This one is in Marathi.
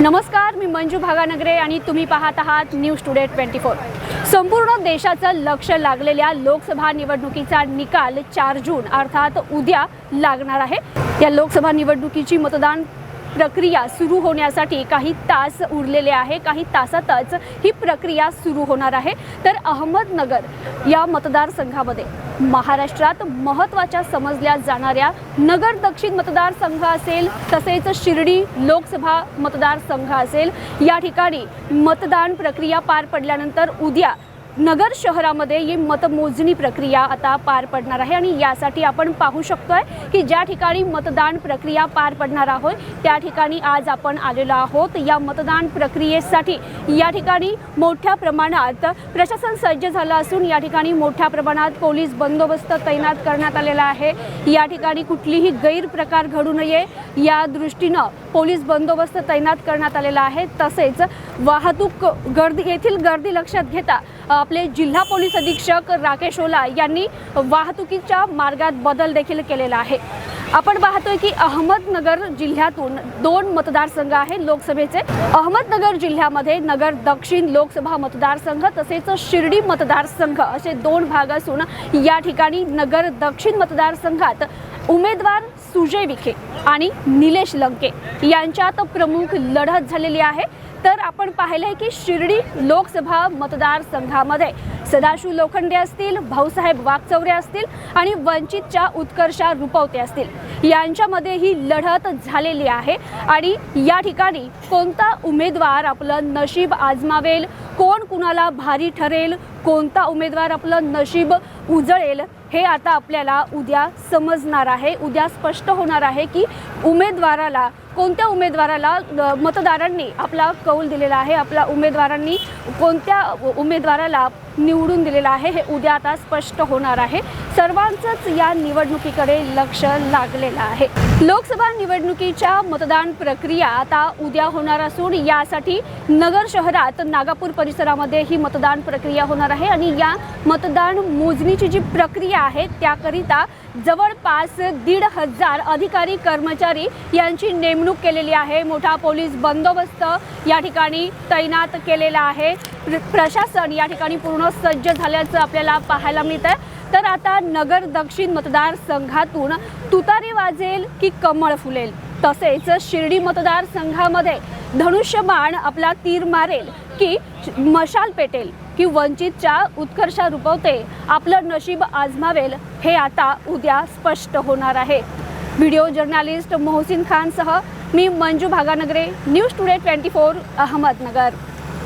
नमस्कार मी मंजू भागानगरे आणि तुम्ही पाहत आहात न्यूज टुडे ट्वेंटी फोर संपूर्ण देशाचं लक्ष लागलेल्या लोकसभा निवडणुकीचा निकाल चार जून अर्थात उद्या लागणार आहे. या लोकसभा निवडणुकीची मतदान प्रक्रिया सुरू होण्यासाठी काही तास उरलेले आहे काही तासातच ही प्रक्रिया सुरू होणार आहे. तर अहमदनगर या मतदारसंघामध्ये महाराष्ट्रात महत्त्वाच्या समजल्या जाणाऱ्या नगर दक्षिण मतदारसंघ असेल तसेच शिर्डी लोकसभा मतदारसंघ असेल या ठिकाणी मतदान प्रक्रिया पार पडल्यानंतर उद्या नगर शहरामध्ये ही मतमोजणी प्रक्रिया आता पार पडणार आहे आणि यासाठी आपण पाहू शकतोय की ज्या ठिकाणी मतदान प्रक्रिया पार पडणार आहोत त्या ठिकाणी आज आपण आलेलो आहोत. या मतदान प्रक्रियेसाठी या ठिकाणी मोठ्या प्रमाणात प्रशासन सज्ज झालं असून या ठिकाणी मोठ्या प्रमाणात पोलीस बंदोबस्त तैनात करण्यात आलेला आहे. या ठिकाणी कुठलीही गैरप्रकार घडू नये या दृष्टीनं पोलीस बंदोबस्त तैनात करण्यात आलेला आहे. तसेच वाहतूक गर्दी येथील गर्दी लक्षात घेता आपले जिल्हा पोलीस अधीक्षक राकेश ओला यांनी वाहतुकीच्या मार्गात बदल देखील केलेला आहे. आपण पाहतोय की अहमदनगर जिल्ह्यातून दोन मतदारसंघ आहेत लोकसभेचे. अहमदनगर जिल्ह्यामध्ये नगर दक्षिण लोकसभा मतदारसंघ तसेच शिर्डी मतदारसंघ असे दोन भाग असून या ठिकाणी नगर दक्षिण मतदारसंघात उमेदवार सुजय विखे आणि निलेश लंके यांच्यात प्रमुख लढत झालेली आहे. तर आपण पाहिलंय की शिर्डी लोकसभा मतदारसंघामध्ये सदाशिव लोखंडे असतील भाऊसाहेब वागचौरे असतील आणि वंचितच्या उत्कर्षा रुपवते असतील. यांच्यामध्ये ही लढत झालेली आहे आणि या ठिकाणी कोणता उमेदवार आपलं नशीब आजमावेल कोण कुणाला भारी ठरेल कोणता उमेदवार आपलं नशीब उजळेल हे आता आपल्याला उद्या समजणार आहे. उद्या स्पष्ट होणार आहे की उमेदवाराला कोणत्या उमेदवाराला मतदारांनी आपला कौल दिलेला आहे आपल्या उमेदवारांनी कोणत्या उमेदवाराला निवडून दिलेलं आहे हे उद्या आता स्पष्ट होणार आहे. सर्वांचंच या निवडणुकीकडे लक्ष लागलेलं आहे. लोकसभा निवडणुकीच्या मतदान प्रक्रिया आता उद्या होणार असून यासाठी नगर शहरात नागापूर परिसरामध्ये ही मतदान प्रक्रिया होणार आहे आणि या मतदान मोजणीची जी प्रक्रिया आहे त्याकरिता जवळपास दीड हजार अधिकारी कर्मचारी यांची नेमणूक केलेली आहे. मोठा पोलीस बंदोबस्त या ठिकाणी तैनात केलेला आहे. प्रशासन या ठिकाणी पूर्ण सज्ज झाल्याचं आपल्याला पाहायला मिळत आहे तर आता नगर दक्षिण मतदारसंघातून तुतारी वाजेल की कमळ फुलेल? तसेच शिर्डी मतदारसंघामध्ये धनुष्यबाण आपला तीर मारेल की मशाल पेटेल? की वंचितच्या उत्कर्षा रुपवते आपलं नशीब आजमावेल? हे आता उद्या स्पष्ट होणार आहे. व्हिडिओ जर्नालिस्ट मोहसिन खानसह मी Manju Bhaganagare news today twenty four Ahmednagar.